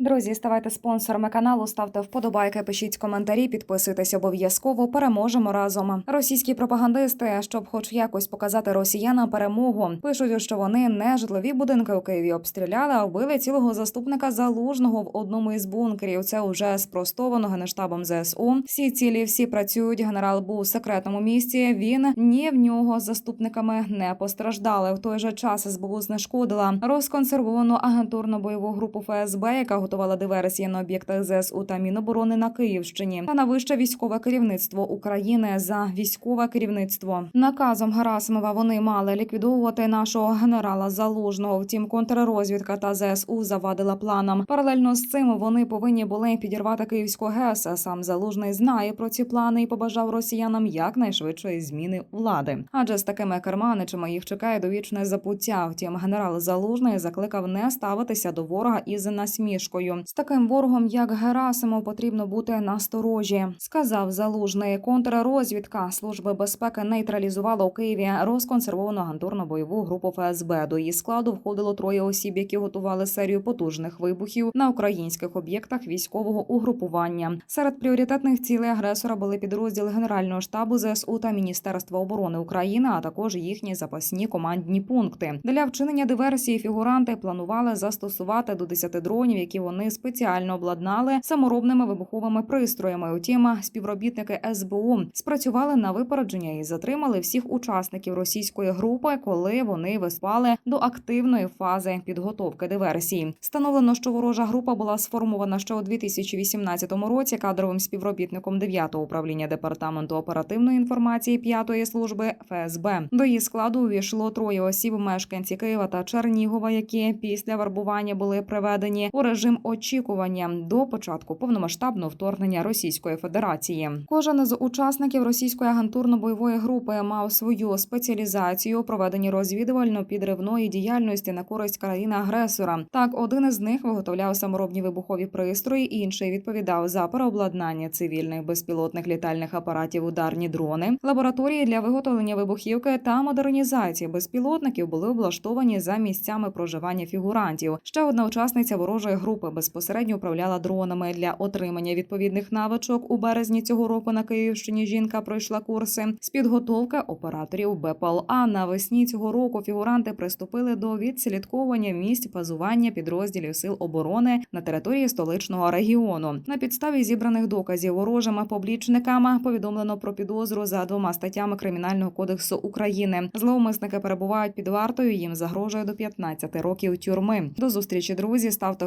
Друзі, ставайте спонсорами каналу, ставте вподобайки, пишіть коментарі, підписуйтесь обов'язково. Переможемо разом. Російські пропагандисти, щоб хоч якось показати росіянам перемогу, пишуть, що вони не житлові будинки у Києві обстріляли, а вбили цілого заступника залужного в одному із бункерів. Це вже спростовано генштабом ЗСУ. Всі цілі, всі працюють. Генерал був у секретному місці. Він ні в нього з заступниками не постраждали. В той же час СБУ знешкодила розконсервовану агентурну бойову групу ФСБ, яка готувала диверсії на об'єктах ЗСУ та Міноборони на Київщині та на вище військове керівництво України за військове керівництво. Наказом Герасимова вони мали ліквідовувати нашого генерала Залужного. Втім, контррозвідка та ЗСУ завадила планам. Паралельно з цим вони повинні були підірвати Київську ГЕС. Сам Залужний знає про ці плани і побажав росіянам якнайшвидшої зміни влади. Адже з такими керманичами їх чекає довічне запуття. Втім, генерал Залужний закликав не ставитися до ворога із насмішкою. З таким ворогом, як Герасимов, потрібно бути насторожі, сказав Залужний. Контррозвідка служби безпеки нейтралізувала у Києві розконсервовану агентурну бойову групу ФСБ. До її складу входило троє осіб, які готували серію потужних вибухів на українських об'єктах військового угрупування. Серед пріоритетних цілей агресора були підрозділи Генерального штабу ЗСУ та Міністерства оборони України, а також їхні запасні командні пункти. Для вчинення диверсії фігуранти планували застосувати до 10 дронів, які вони спеціально обладнали саморобними вибуховими пристроями. Утім, співробітники СБУ спрацювали на випередження і затримали всіх учасників російської групи, коли вони виспали до активної фази підготовки диверсії. Встановлено, що ворожа група була сформована ще у 2018 році кадровим співробітником 9-го управління департаменту оперативної інформації 5-ї служби ФСБ. До її складу увійшло троє осіб, мешканці Києва та Чернігова, які після вербування були приведені у режим очікування до початку повномасштабного вторгнення Російської Федерації. Кожен з учасників російської агентурно-бойової групи мав свою спеціалізацію у проведенні розвідувально-підривної діяльності на користь країни-агресора. Так, один із них виготовляв саморобні вибухові пристрої, інший відповідав за переобладнання цивільних безпілотних літальних апаратів, ударні дрони, лабораторії для виготовлення вибухівки та модернізації безпілотників були облаштовані за місцями проживання фігурантів. Ще одна учасниця ворожої групи безпосередньо управляла дронами для отримання відповідних навичок. У березні цього року на Київщині жінка пройшла курси з підготовки операторів БПЛА. Навесні цього року фігуранти приступили до відслідковування місць базування підрозділів сил оборони на території столичного регіону. На підставі зібраних доказів ворожими поблічниками повідомлено про підозру за двома статтями Кримінального кодексу України. Зловмисники перебувають під вартою. Їм загрожує до 15 років тюрми. До зустрічі, друзі. Ставте